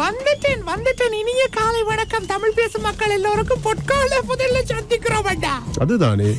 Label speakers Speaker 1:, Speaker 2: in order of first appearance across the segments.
Speaker 1: வந்துட்டேன் இனிய காலை வணக்கம். தமிழ் பேசும் மக்கள் எல்லோருக்கும் பொற்கால முதல்ல சந்திக்கிறோம் அண்ணா.
Speaker 2: அதுதானே.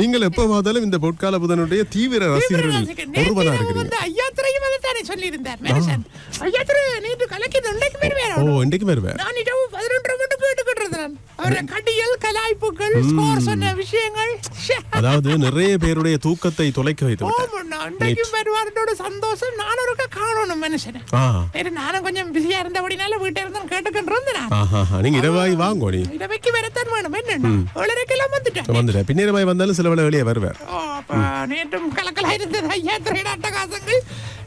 Speaker 2: நீங்கள் எப்ப பார்த்தாலும் இந்த பொற்கால புதனுடைய தீவிர ரசிகர்கள் ஒருவனா இருக்கிறீங்க
Speaker 1: ஐயாத்திரையும் வந்து தானே சொல்லியிருந்தார் மனுஷன். ஐயாத்திரை நேற்று கலக்கி இன்றைக்கு பேர் வேற
Speaker 2: ஓ இன்றைக்கு வருவேன்
Speaker 1: நான் இரவு பதினொன்றரை மட்டும் அவரை கடியல் கலாய்ப்புகள் ஸ்கோர் சொன்ன விஷயங்கள்.
Speaker 2: அதாவது நிறைய பேருடைய தூக்கத்தை தொலைக்க வைத்து
Speaker 1: இன்றைக்கும் வருவாரோட சந்தோஷம் நானும் ஒருக்கா காணணும் மனுஷனை. நேற்று நானும் கொஞ்சம் பிஸியா இருந்தபடினால வீட்டை இருந்தாலும் கேட்டுக்கிட்டு
Speaker 2: ஆஹா நீங்க இரவாய் வாங்கோ நீ
Speaker 1: இடவைக்கு வரத்தான் வேணும் என்னண்ணா ஏழரைக்கெல்லாம் வந்துட்டேன்.
Speaker 2: வந்துட்டேன். பின்னிரவாய் வந்தாலும் சில வேளை வெளியே
Speaker 1: அப்ப நேற்றும் கலக்கலா இருந்தது. ஐயா திரையிட அட்டகாசங்கள்.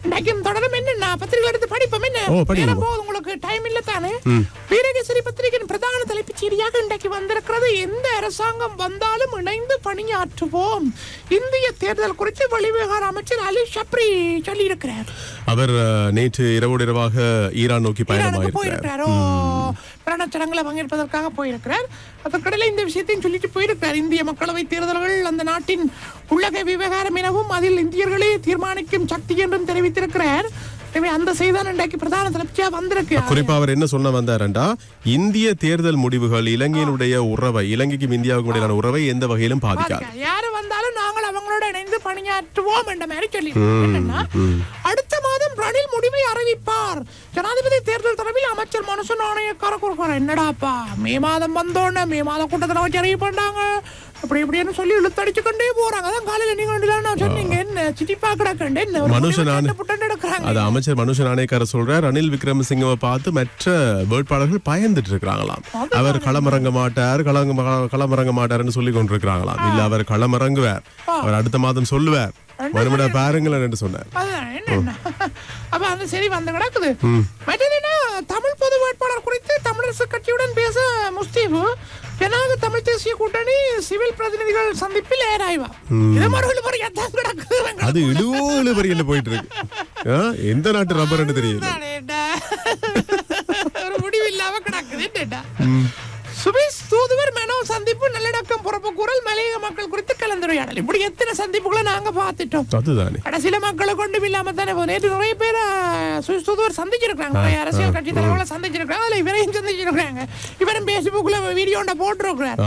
Speaker 1: இன்றைக்கும் தொடரும். என்னன்னா பத்திரிகை எடுத்து படிப்போம். என்ன? போகுது. உங்களுக்கு டைம் இல்ல தானே வீரகேசரி பத்திரிகையின் செய்தியாக இன்றைக்கு வந்திருக்கிறது. எந்த அரசாங்கம் வந்தாலும் இணைந்து பணியாற்றுவோம். இந்திய தேர்தல் குறித்து வெளிவிவகார அமைச்சர் அலி ஷப்ரி சொல்லியிருக்கிறார்.
Speaker 2: அவர் நேற்று இரவோடு இரவாக ஈரான் நோக்கி பயணமாயிருக்கிறார்.
Speaker 1: போயிருக்கிறாரோ? பிரணச்சடங்குல பங்கேற்பதற்காக போயிருக்கிறார். அதற்கிடையில இந்த விஷயத்தையும் சொல்லிட்டு போயிருக்கிறார். இந்திய மக்களவை தேர்தல்கள் அந்த நாட்டின் உள்ளக விவகாரம் எனவும் அதில் இந்தியர்களே தீர்மானிக்கும் சக்தி என்றும் தெரிவித்திருக்கிறார். எனவே அந்த செய்தான் இன்றைக்கு பிரதான தலைப்பியா வந்திருக்கு.
Speaker 2: குறிப்பா அவர் என்ன சொன்ன வந்தாரண்டா? இந்திய தேர்தல் முடிவுகள் இலங்கையினுடைய உறவை இலங்கைக்கும் இந்தியாவுக்கும் இடையிலான உறவை எந்த வகையிலும் பாதிக்காது.
Speaker 1: யாரு வந்தாலும் நாங்கள் அவங்களோட இணைந்து பணியாற்றுவோம் என்ற மாதிரி சொல்லி அடுத்த மாதம் ரணில் முடிவை அறிவிப்பார். ஜனாதிபதி தேர்தல் தொடர்பில் அமைச்சர் மனுஷ நாணயக்கார கொடுக்கிறார். என்னடாப்பா? மே மாதம் வந்தோடனே மே மாதம் கூட்டத்தில் வச்சு அறிவு பண்ணாங்க அப்படி இப்படின்னு சொல்லி இழுத்தடிச்சு கொண்டே போறாங்க. அதான் காலையில நீங்க நான் சொன்னீங்க என்ன சிட்டிப்பா கிடக்கண்டு என்ன ஒரு
Speaker 2: மனுஷ
Speaker 1: முடிவு
Speaker 2: நாணய-
Speaker 1: கேட்டு புட்டண்டு எடுக்கறாங்க.
Speaker 2: அது அமைச்சர் மனுஷ நாணயக்காரர் சொல்றார் ரணில் விக்ரமசிங்கவை பார்த்து மற்ற வேட்பாளர்கள் பயந்துட்டு இருக்கிறாங்களாம். அவர் களமிறங்க மாட்டார் களமிறங்க மாட்டார்னு சொல்லி கொண்டிருக்கிறாங்களாம். இல்ல அவர் களமிறங்குவார். அவர் அடுத்த மாதம் சொல்லுவார். மறுபடிய பாருங்களேன் என்று சொன்னார்.
Speaker 1: அப்ப அந்த சரி வந்து கிடக்குது. மற்றது தமிழ் பொது வேட்பாளர் குறித்து தமிழரசு கட்சியுடன் பேச முஸ்தீபு ஜனநாயக தமிழ் தேசிய கூட்டணி சிவில் பிரதிநிதிகள் சந்திப்பில் ஏறாய்வா? இது மறுபடியும் கிடக்குது
Speaker 2: அது இழுவோ இழுபறியில் போயிட்டு இருக்கு எந்த நாட்டு ரப்பர்னு தெரியல.
Speaker 1: ஒரு முடிவு இல்லாம கிடக்குது? சுபேஷ் தூதுவர் மெனோ சந்திப்பு நல்லடக்கம் பொறுப்பு குரல் மலையக மக்கள் குறித்து கலந்துரையாடல். இப்படி எத்தனை சந்திப்புகளை நாங்க பார்த்துட்டோம்.
Speaker 2: அதுதானே.
Speaker 1: கடைசியில மக்களை கொண்டு இல்லாம தானே. நேற்று நிறைய பேர் சுவிஸ் தூதுவர் சந்திச்சிருக்காங்க நிறைய அரசியல் கட்சி தலைவர்களை சந்திச்சிருக்காங்க அதுல இவரையும் சந்திச்சிருக்காங்க இவரும் பேஸ்புக்ல வீடியோண்ட போட்டுருக்கிறார்.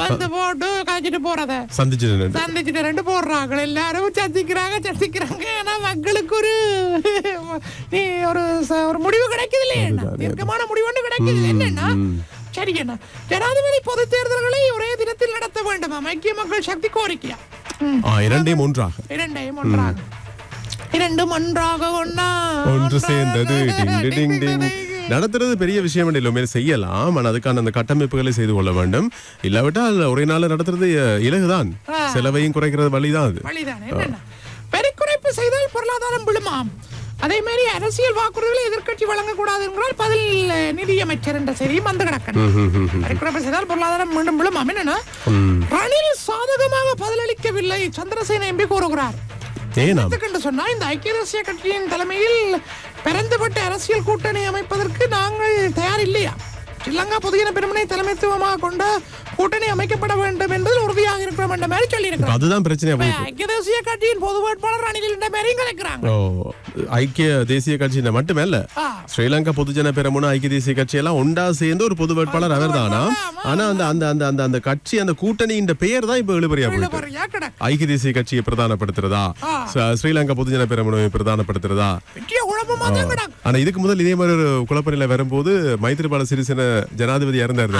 Speaker 1: வந்து போட்டு கழிச்சிட்டு போறத.
Speaker 2: சந்திச்சு
Speaker 1: சந்திச்சுட்டு ரெண்டு போடுறாங்க எல்லாரும் சந்திக்கிறாங்க சந்திக்கிறாங்க. ஆனா மக்களுக்கு ஒரு நீ ஒரு ஒரு முடிவு கிடைக்குது இல்லையா தீர்க்கமான முடிவு ஒன்று கிடைக்குது. என்னன்னா சரி என்ன? ஜனாதிபதி பொது தேர்தல்களை ஒரே தினத்தில் நடத்த வேண்டுமா ஐக்கிய மக்கள் சக்தி கோரிக்கையா?
Speaker 2: இரண்டையும் ஒன்றாக.
Speaker 1: இரண்டையும் ஒன்றாக. இரண்டும் ஒன்றாக ஒன்னா?
Speaker 2: ஒன்று சேர்ந்தது. டிங் டி டிங் டிங். நடத்துறது பெரிய விஷயம் இல்லை செய்யலாம். ஆனால் அதுக்கான அந்த கட்டமைப்புகளை செய்து கொள்ள வேண்டும். இல்லாவிட்டால் ஒரே நாள் நடத்துறது இலகுதான். செலவையும் குறைக்கிறது வழிதான் அது.
Speaker 1: குறைப்பு செய்தால் பொருளாதாரம் விழுமாம். அதே மாதிரி அரசியல் வாக்குறுதிகளை எதிர்க்கட்சி வழங்கக்கூடாது என்கிறால் பதில் நிதியமைச்சர் என்ற செய்தியும் வந்து கிடக்கணும் செய்தால் பொருளாதாரம் மீண்டும் விழுமாம் என்னன்னா ரணில் சாதகமாக பதிலளிக்கவில்லை சந்திரசேன எம்பி கூறுகிறார். சொன்னா இந்த ஐக்கிய தேசிய கட்சியின் தலைமையில் பரந்துபட்ட அரசியல் கூட்டணி அமைப்பதற்கு நாங்கள் தயார் இல்லையா ஸ்ரீலங்கா பொதுஜன பெருமனை தலைமைத்துவமாக கொண்ட கூட்டணி அமைக்கப்பட வேண்டும் என்பதில் உறுதியாக இருக்கிறோம் என்ற மாதிரி சொல்லியிருக்கிறோம்
Speaker 2: அதுதான் பிரச்சனையா போயிட்டு
Speaker 1: ஐக்கிய தேசிய கட்சியின் பொது வேட்பாளர் ரணில் என்ற மாதிரியும் கலைக்கிறாங்க
Speaker 2: ஓ ஐக்கிய தேசிய கட்சி மட்டுமல்ல
Speaker 1: ஆ.
Speaker 2: ஸ்ரீலங்கா பொதுஜன பெரமுன ஐக்கிய தேசிய கட்சி எல்லாம் ஒண்டா சேர்ந்து ஒரு பொது வேட்பாளர் அவர் தானா ஆனா அந்த அந்த அந்த அந்த அந்த கட்சி அந்த கூட்டணியின் பெயர் தான் இப்ப இழுபறியா போயிட்டு ஐக்கிய தேசிய கட்சியை பிரதானப்படுத்துறதா? ஸ்ரீ- ஸ்ரீலங்கா பொதுஜன பெரமுனவை பிரதானப்படுத்துறதா? ஆனா இதுக்கு முதல் இதே மாதிரி ஒரு குழப்ப நிலை வரும்போது மைத்திரிபால சிறிசேன ஜனாதிபதி இறந்தாரு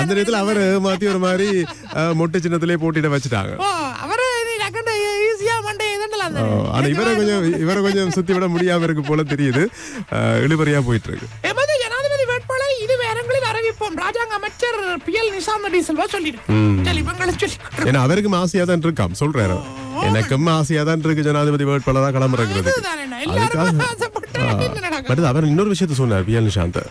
Speaker 2: அந்த நேரத்துல அவர் மாத்தி ஒரு மாதிரி மொட்டை சின்னத்திலே போட்டியிட வச்சுட்டாங்க.
Speaker 1: அவரு ஈஸியா மண்டே
Speaker 2: ஆனா இவரை கொஞ்சம் இவரை கொஞ்சம் சுத்தி விட முடியாம இருக்கு போல தெரியுது. இழுபறியா போயிட்டு இருக்கு
Speaker 1: ராஜாங்க அமைச்சர் பி எல் செல்வா
Speaker 2: ஏன்னா அவருக்கும் ஆசையா தான் இருக்காம் சொல்றாரு. எனக்கும் ஆசையா தான் இருக்கு ஜனாதிபதி வேட்பாளரா களமிறங்குறது? பட் அவர் இன்னொரு விஷயத்த சொன்னார் பி எல் நிஷாந்த்.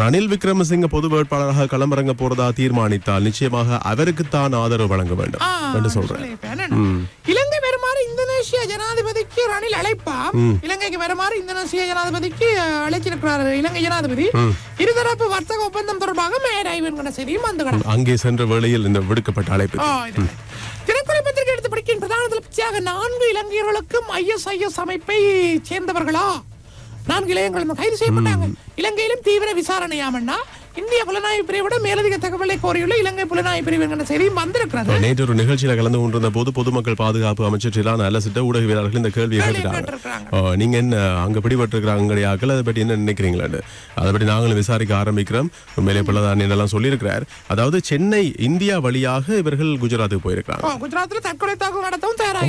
Speaker 2: ரணில் விக்ரமசிங்க பொது வேட்பாளராக களமிறங்க போறதா தீர்மானித்தால் நிச்சயமாக அவருக்குத்தான் ஆதரவு வழங்க வேண்டும் என்று சொல்றேன்.
Speaker 1: இலங்கை வருமாறு இந்தோனேஷிய ஜனாதிபதிக்கு ரணில் அழைப்பா? இலங்கைக்கு வருமாறு இந்தோனேஷிய ஜனாதிபதிக்கு அழைச்சிருக்கிறார் இலங்கை ஜனாதிபதி. இருதரப்பு வர்த்தக ஒப்பந்தம் தொடர்பாக என்கிற செய்தியும் வந்து.
Speaker 2: அங்கே சென்ற வேளையில் இந்த விடுக்கப்பட்ட அழைப்பு.
Speaker 1: தினக்குறை பத்திரிகை எடுத்து படிக்கும் பிரதான நான்கு இலங்கையர்களுக்கும் ஐஎஸ்ஐஎஸ் அமைப்பை சேர்ந்தவர்களா? நான்கு இளைஞர்கள் கைது செய்யப்பட்டாங்க. தீவிர விசாரணையாமன்னா இந்திய புலனாய்வு பிரிவோட மேலதிக தகவலை கோரியுள்ள இலங்கை புலனாய்வு பிரிவு செய்தியும் வந்திருக்கிறது.
Speaker 2: நேற்று ஒரு நிகழ்ச்சியில கலந்து கொண்டிருந்த போது பொதுமக்கள் பாதுகாப்பு அமைச்சர் டிலான் அலசிட்ட ஊடகவியலாளர்கள் இந்த கேள்வியை
Speaker 1: கேட்டிருக்கிறாங்க.
Speaker 2: ஓ, நீங்க என்ன அங்க பிடிபட்டிருக்கிறாங்க ஆக்கள் அதை பற்றி என்ன நினைக்கிறீங்களான்னு? அதை பற்றி நாங்களும் விசாரிக்க ஆரம்பிக்கிறோம். உண்மையிலே பிள்ளதான் என்னெல்லாம் சொல்லியிருக்கிறார். அதாவது சென்னை இந்தியா வழியாக இவர்கள் குஜராத்துக்கு போயிருக்காங்க.
Speaker 1: ஓ, குஜராத்ல தற்கொலை தாக்குதல் நடத்தவும் தயாராக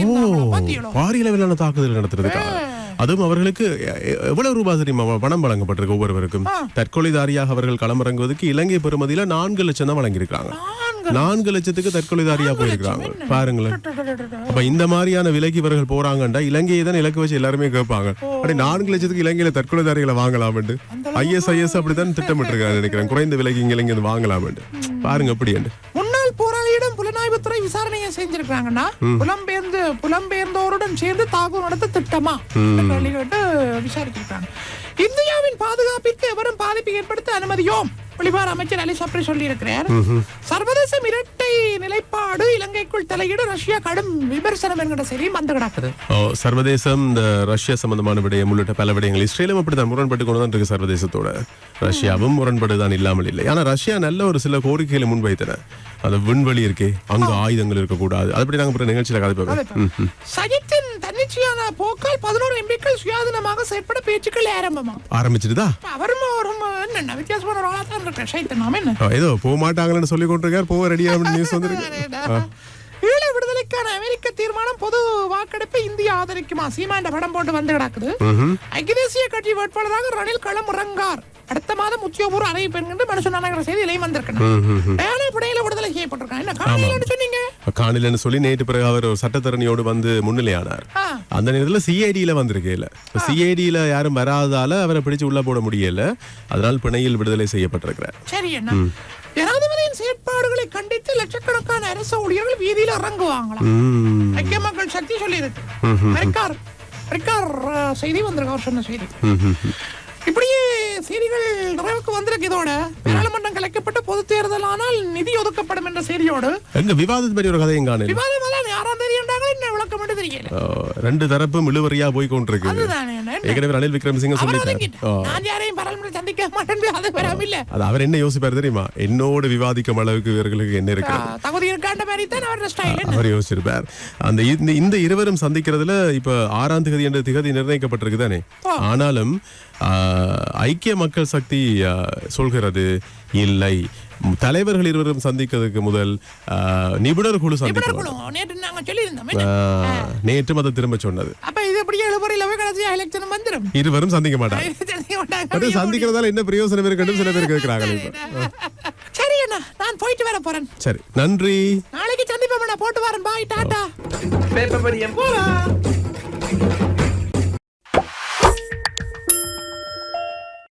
Speaker 2: பாரிய அளவிலான தாக்குதல் நடத்துறதுக்காக அதுவும் அவர்களுக்கு எவ்வளவு ரூபாய் தெரியுமா? பணம் வழங்கப்பட்டிருக்கு ஒவ்வொருவருக்கும். தற்கொலைதாரியாக அவர்கள் களமிறங்குவதற்கு இலங்கை பெறுமதியில நான்கு லட்சம் தான் வழங்கியிருக்காங்க நான்கு லட்சத்துக்கு தற்கொலைதாரியா போயிருக்காங்க பாருங்களேன். அப்ப இந்த மாதிரியான விலைக்கு இவர்கள் போறாங்கண்டா இலங்கையை தான் இலக்கு வச்சு எல்லாருமே கேட்பாங்க. அப்படி நான்கு லட்சத்துக்கு இலங்கையில தற்கொலைதாரிகளை வாங்கலாம் ஐஎஸ்ஐஎஸ் அப்படித்தான் திட்டமிட்டிருக்காங்க நினைக்கிறேன். குறைந்த விலைக்கு இங்க இங்க வாங்கலாம் பாருங்க அப்படி
Speaker 1: புலனாய்வுத்துறை விசாரணையை செஞ்சிருக்காங்கன்னா புலம்பெயர்ந்து புலம்பெயர்ந்தோருடன் சேர்ந்து தாக்குதல் நடத்த திட்டமா? கேட்டு விசாரிச்சிருக்காங்க இந்தியாவின் பாதுகாப்பிற்கு எவரும் பாதிப்பு ஏற்படுத்த அனுமதியோம்? வெளிவார அமைச்சர் அலி சப்ரி சொல்லியிருக்கிறார் சர்வதேச இரட்டை நிலைப்பாடு இலங்கைக்குள் தலையீடு ரஷ்யா கடும் விமர்சனம் என்கிற செய்தியும் வந்து கிடக்குது
Speaker 2: சர்வதேசம் இந்த ரஷ்யா சம்பந்தமான விடயம் உள்ளிட்ட பல விடயங்கள் இஸ்ரேலும் அப்படித்தான் முரண்பட்டு கொண்டு தான் இருக்கு சர்வதேசத்தோட. ரஷ்யாவும் முரண்படுதான் இல்லாமல் இல்லை. ஆனா ரஷ்யா நல்ல ஒரு சில கோரிக்கைகளை முன்வைத்தன. அந்த விண்வெளி இருக்கே அங்க ஆயுதங்கள் இருக்கக்கூடாது. அதை பற்றி நாங்க அப்புறம் நிகழ்ச்சியில கதைப்போம்
Speaker 1: சஜித்தின் தன்னிச்சையான போக்கால் பதினோரு எம்பிக்கள் சுயாதீனமாக செயற்பட பேச்சுக்கள் ஆரம்பமா?
Speaker 2: ஆரம்பிச்சிருதா
Speaker 1: அவரும் ஒரு என்ன வித்தியாசமான ஒரு ஆளா தான் இருக்க சைத்தனாம் என்ன?
Speaker 2: ஏதோ போக மாட்டாங்கன்னு சொல்லி கொண்டிருக்கார். போக ரெடியா நியூஸ் வந்திருக்கு.
Speaker 1: ஈழ விடுதலைக்கான தீர்மானம் பொது வாக்கெடுப்பை இந்தியா ஆதரிக்குமா? சீமாண்ட படம் போட்டு வந்து கிடக்குது. ஐக்கிய தேசிய கட்சி வேட்பாளராக ரணில் களம் இறங்கார் அடுத்த மாதம் உத்தியோகபூர்வ அறிவிப்பு என்கின்ற மனுஷன் நானகிற செய்தியிலையும் வந்திருக்கணும் பிணையில விடுதலை செய்யப்பட்டிருக்கான் என்ன காலையில சொன்னீங்க?
Speaker 2: காணிலன்னு சொல்லி நேற்று பிறகு அவர் சட்டத்தரணியோடு வந்து முன்னிலையானார். அந்த நேரத்துல சிஐடியில வந்திருக்கேல சிஐடியில யாரும் வராதால அவரை பிடிச்சு உள்ள போட முடியல. அதனால் பிணையில் விடுதலை செய்யப்பட்டிருக்கிறார்.
Speaker 1: சரி என்ன செயற்பாடுகளை கண்டித்து லட்சக்கணக்கான அரசு ஊழியர்கள் வீதியில இறங்குவாங்களாம். ஐக்கிய மக்கள் சக்தி சொல்லி இருக்கு ரிக்கார் ரிக்கார் அஹ், செய்தி வந்திருக்கு அவர் சொன்ன செய்தி. இப்படியே செய்திகள் நிறைவுக்கு வந்திருக்கு இதோட. பாராளுமன்றம் கலைக்கப்பட்ட பொது தேர்தல் ஆனால் நிதி ஒதுக்கப்படும் என்ற செய்தியோடு
Speaker 2: எங்க விவாதத்து பற்றி ஒரு கதையும் காணல
Speaker 1: விவாதம் யாராம் தெரியுண்டாங்க என்ன விளக்கம் மட்டும் தெரியல.
Speaker 2: ரெண்டு தரப்பும் இழுவறியா போய் கொண்டிருக்கு
Speaker 1: அதுதானே?
Speaker 2: ஏற்கனவே ரணில் விக்ரமசிங்க சொல்லிட்டார்.
Speaker 1: நான் யாரையும் மாட்டேன் அது வராம இல்ல.
Speaker 2: அது அவர் என்ன யோசிப்பார் தெரியுமா? என்னோடு விவாதிக்கும் அளவுக்கு இவர்களுக்கு என்ன இருக்கு?
Speaker 1: தகுதி இருக்காண்ட மாதிரி தான் ஸ்டைல்
Speaker 2: அவர் யோசிச்சிருப்பார். அந்த இந்த- இருவரும் சந்திக்கிறதுல இப்ப ஆறாம் திகதி என்ற திகதி நிர்ணயிக்கப்பட்டிருக்கு தானே? ஆனாலும் ஐக்கிய மக்கள் சக்தி சொல்கிறது இல்லை. தலைவர்கள் இருவரும் சந்திக்கிறதுக்கு முதல் நிபுணர் குழு
Speaker 1: நிபுணர்களும் நேற்று
Speaker 2: அதை திரும்ப சொன்னது
Speaker 1: அப்ப இது அப்படியே எழுபறையில் போய் கடைசியா எலெக்ஷன் வந்துடும்
Speaker 2: இருவரும் சந்திக்க மாட்டாங்க.
Speaker 1: சந்திக்க மாட்டாங்க.
Speaker 2: அது சந்திக்கிறதால என்ன பிரயோசனம் இருக்குன்னு சில பேர் கேட்கிறாங்க இப்ப.
Speaker 1: சரி அண்ணா நான் போயிட்டு வர போறேன்.
Speaker 2: சரி நன்றி.
Speaker 1: நாளைக்கு சந்திப்போம் போட்டு வரேன். பாய் டாடா.
Speaker 3: பேப்பர் படியம் போலாம்